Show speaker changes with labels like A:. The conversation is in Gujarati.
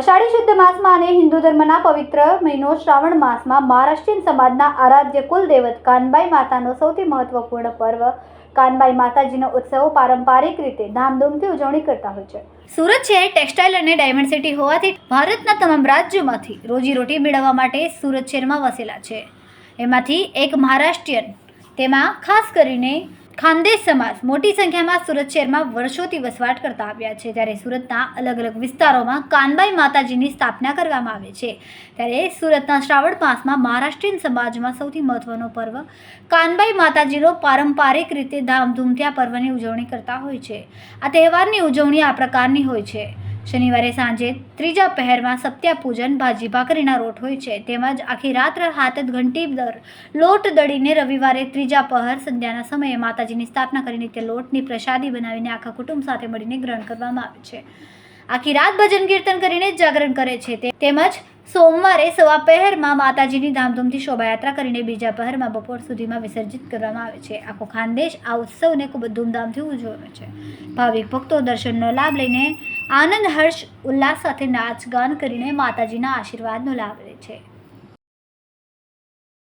A: અષાઢી શુદ્ધ માસમાં અને હિન્દુ ધર્મના પવિત્ર મહિનો શ્રાવણ માસમાં મહારાષ્ટ્રીયન સમાજના આરાધ્ય કુલદેવત કાનબાઈ માતાનો સૌથી મહત્વપૂર્ણ પર્વ. કાનબાઈ માતાજીનો ઉત્સવો પારંપરિક રીતે ધામધૂમથી ઉજવણી કરતા હોય છે. સુરત શહેર ટેક્સટાઇલ અને ડાયમંડ સિટી હોવાથી ભારતના તમામ રાજ્યોમાંથી રોજીરોટી મેળવવા માટે સુરત શહેરમાં વસેલા છે. એમાંથી એક મહારાષ્ટ્રીયન. તેમાં ખાસ કરીને ખાનદેશ સમાજ મોટી સંખ્યામાં સુરત શહેરમાં વર્ષોથી વસવાટ કરતા આવ્યા છે. ત્યારે સુરતના અલગ અલગ વિસ્તારોમાં કાનબાઈ માતાજીની સ્થાપના કરવામાં આવે છે. ત્યારે સુરતના શ્રાવણ માસમાં મહારાષ્ટ્રીયન સમાજમાં સૌથી મહત્વનો પર્વ કાનબાઈ માતાજીનો પારંપરિક રીતે ધામધૂમથી આ પર્વની ઉજવણી કરતા હોય છે. આ તહેવારની ઉજવણી આ પ્રકારની હોય છે. શનિવારે સાંજે ત્રીજા પહેરમાં સત્યા પૂજન ભાજી ભાખરીના રોટ હોય છે. તેમજ આખી રાત્ર હાથ ઘંટી દર લોટ દળીને રવિવારે ત્રીજા પહર સંધ્યાના સમયે માતાજીની સ્થાપના કરીને તે લોટની પ્રસાદી બનાવીને આખા કુટુંબ સાથે મળીને ગ્રહણ કરવામાં આવે છે. આખી રાત ભજન કીર્તન કરીને જાગરણ કરે છે તેમજ સોમવારે સવા પહેરમાં માતાજીની ધામધૂમથી શોભાયાત્રા કરીને બીજા પહેરમાં બપોર સુધીમાં વિસર્જિત કરવામાં આવે છે. આખો ખાનદેશ આ ઉત્સવને ખૂબ જ ધૂમધામથી ઉજવે છે. ભાવિક ભક્તો દર્શનનો લાભ લઈને આનંદ હર્ષ ઉલ્લાસ સાથે નાચ ગાન કરીને માતાજીના આશીર્વાદનો લાભ લે છે.